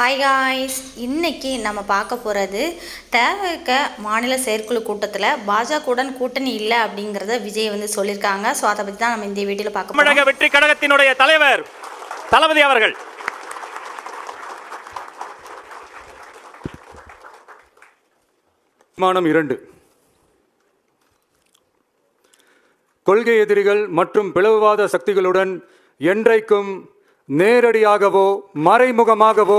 Hi guys இன்னைக்கு நம்ம பார்க்க போகிறது தேவைக்க மாநில செயற்குழு கூட்டத்தில் பாஜகவுடன் கூட்டணி இல்லை அப்படிங்கிறத விஜய் வந்து சொல்லியிருக்காங்க. ஸோ அதை பற்றி தான் நம்ம இந்த வீடியோவில் பார்க்க போகிறோம் தமிழக வெற்றி கழகத்தினுடைய தலைவர் தளபதி அவர்கள். தீர்மானம் இரண்டு. கொள்கை எதிரிகள் மற்றும் பிளவுவாத சக்திகளுடன் என்றைக்கும் நேரடியாகவோ மறைமுகமாகவோ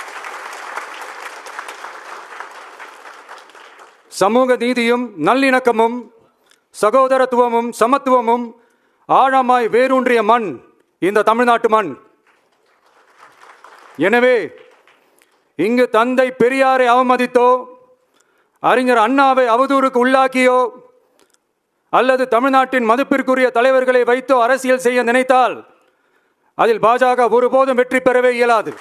சமூக நீதியும் நல்லிணக்கமும் சகோதரத்துவமும் சமத்துவமும் ஆழமாய் வேரூன்றிய மண் இந்த தமிழ்நாட்டு மண். எனவே இங்கு தந்தை பெரியாரை அவமதித்தோ அறிஞர் அண்ணாவை அவதூறுக்கு உள்ளாக்கியோ அல்லது தமிழ்நாட்டின் மதிப்பிற்குரிய தலைவர்களை வைத்தோ அரசியல் செய்ய நினைத்தால் அதில் பாஜக ஒருபோதும் வெற்றி பெறவே இயலாது.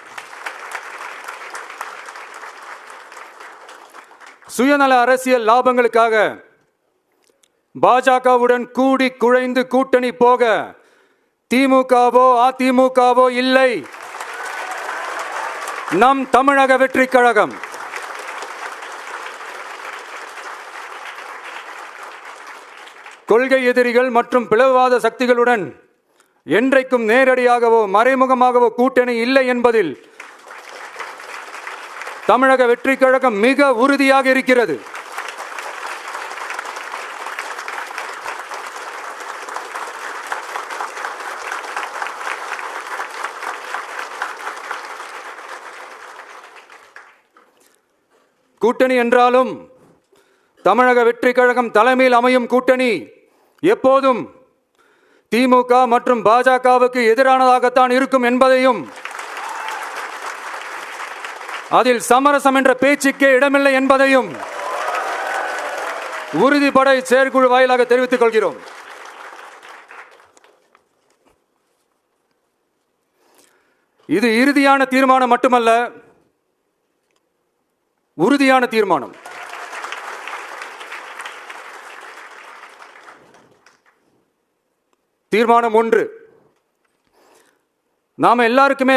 சுயநல அரசியல் லாபங்களுக்காக பாஜகவுடன் கூடி குழைந்து கூட்டணி போக திமுகவோ அதிமுகவோ இல்லை. நம் தமிழக வெற்றி கழகம். கொள்கை எதிரிகள் மற்றும் பிளவுவாத சக்திகளுடன் என்றைக்கும் நேரடியாகவோ மறைமுகமாகவோ கூட்டணி இல்லை என்பதில் தமிழக வெற்றி கழகம் மிக உறுதியாக இருக்கிறது. கூட்டணி என்றாலும் தமிழக வெற்றி கழகம் தலைமையில் அமையும் கூட்டணி எப்போதும் திமுக மற்றும் பாஜகவுக்கு எதிரானதாகத்தான் இருக்கும் என்பதையும் அதில் சமரசம் என்ற பேச்சுக்கே இடமில்லை என்பதையும் உறுதிப்பட செயற்குழு வாயிலாக தெரிவித்துக் கொள்கிறோம். இது இறுதியான தீர்மானம் மட்டுமல்ல உறுதியான தீர்மானம். தீர்மானம் ஒன்று. நாம எல்லாருக்குமே